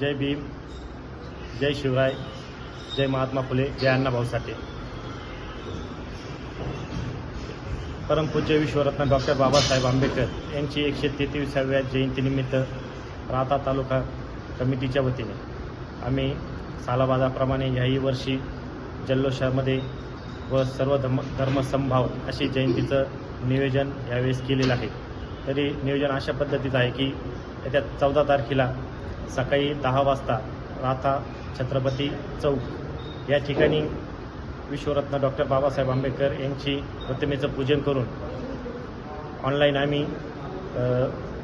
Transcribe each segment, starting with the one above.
जय भीम जय शिवराय जय महात्मा फुले जय अण्णाभाऊ साठे. परमपूज्य विश्वरत्न डॉक्टर बाबासाहेब आंबेडकर यांची एकशे तेहतीसाव्या जयंतीनिमित्त राहता तालुका कमिटीच्या वतीने आम्ही सालाबाजाप्रमाणे याही वर्षी जल्लोषामध्ये व सर्व धर्म धर्मसंभाव अशी जयंतीचं नियोजन यावेळेस केलेलं आहे. तरी नियोजन अशा पद्धतीचं आहे की येत्या चौदा तारखेला सकाळी दहा वाजता राथा छत्रपती चौक. या ठिकाणी विश्वरत्न डॉक्टर बाबासाहेब आंबेडकर यांची प्रतिमेचं पूजन करून ऑनलाईन आम्ही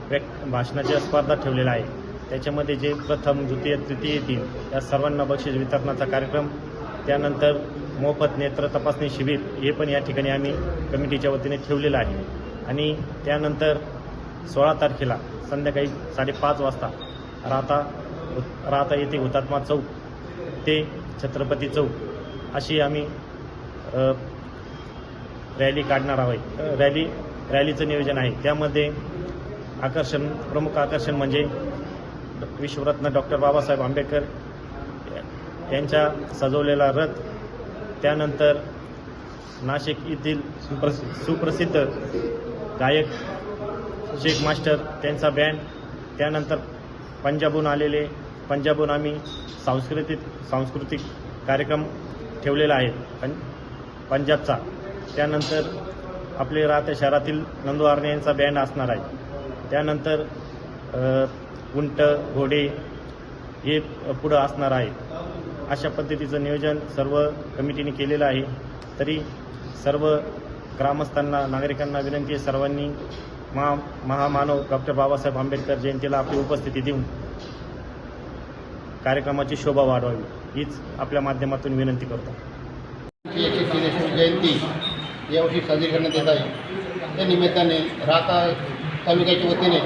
व्यक्त भाषणाच्या स्पर्धा ठेवलेला आहे त्याच्यामध्ये जे प्रथम द्वितीय तृतीय येतील या सर्वांना बक्षीस वितरणाचा कार्यक्रम त्यानंतर मोफत नेत्र तपासणी शिबिर हे पण या ठिकाणी आम्ही कमिटीच्या वतीने ठेवलेलं आहे. आणि त्यानंतर सोळा तारखेला संध्याकाळी साडेपाच वाजता राहता राहता येथे हुतात्मा चौक ते छत्रपती चौक. अशी आम्ही रॅली काढणार आहोत. रॅली रॅलीचं नियोजन आहे. त्यामध्ये आकर्षण प्रमुख आकर्षण म्हणजे विश्वरत्न डॉक्टर बाबासाहेब आंबेडकर यांच्या सजवलेला रथ त्यानंतर नाशिक येथील सुप्रसिद्ध सुप्रसिद्ध गायक शेख मास्टर त्यांचा बँड त्यानंतर पंजाबहून आलेले पंजाबहून आम्ही सांस्कृतिक सांस्कृतिक कार्यक्रम ठेवलेला आहे. पं पंजाबचा. त्यानंतर आपले राहत्या शहरातील नंदू यांचा बँड असणार आहे. त्यानंतर उंट घोडे हे पुढं असणार आहे. अशा पद्धतीचं नियोजन सर्व कमिटीने केलेलं आहे. तरी सर्व ग्रामस्थांना नागरिकांना विनंती आहे सर्वांनी महा महामानव डॉक्टर बाबासाहेब आंबेडकर जयंतीला आपली उपस्थिती देऊन कार्यक्रमाची शोभा वाढवावी हीच आपल्या माध्यमातून विनंती करतो. एकशे जयंती यावर्षी साजरी करण्यात येत आहे. त्या निमित्ताने राहता तालुक्याच्या वतीने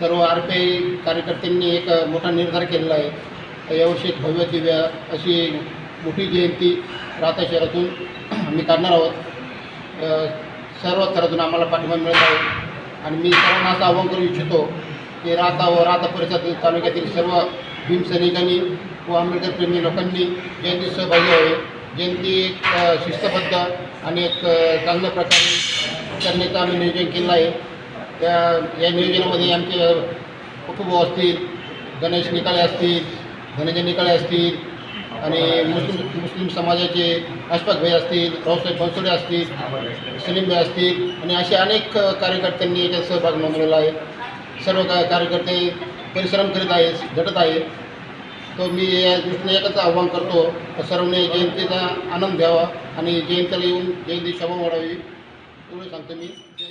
सर्व आर पी आय कार्यकर्त्यांनी एक मोठा निर्धार केलेला आहे. तर यावर्षी एक भव्य दिव्य अशी मोठी जयंती राहता शहरातून आम्ही काढणार आहोत. सर्व स्तरातून आम्हाला पाठिंबा मिळत आहे. आणि मी सर्वांना असं आवाहन करू इच्छितो की राहता व राहता परिसरातील तालुक्यातील सर्व भीमसैनिकांनी व आंबेडकरप्रेमी लोकांनी जयंती सहभागी व्हावे. जयंती एक शिस्तबद्ध आणि एक चांगल्या प्रकारे करण्याचं आम्ही नियोजन केलं आहे. त्या या नियोजनामध्ये आमचे कुटुंब असतील गणेश निकाळे असतील धनंजय निकाळे असतील आणि मुस्लिम मुस्लिम समाजाचे अशफाकभाई असतील रावसाहेब बनसोडे असतील सलीमभाई असतील आणि असे अनेक कार्यकर्त्यांनी याच्यात सहभाग नोंदवलेला आहे. सर्व का कार्यकर्ते परिश्रम करीत आहेत झटत आहेत. तो मी या दृष्टीने एकच आव्हान करतो तर सर्वांनी जयंतीचा आनंद घ्यावा आणि जयंतीला येऊन जयंती शोभा वाढावी. एवढं सांगतो मी. जय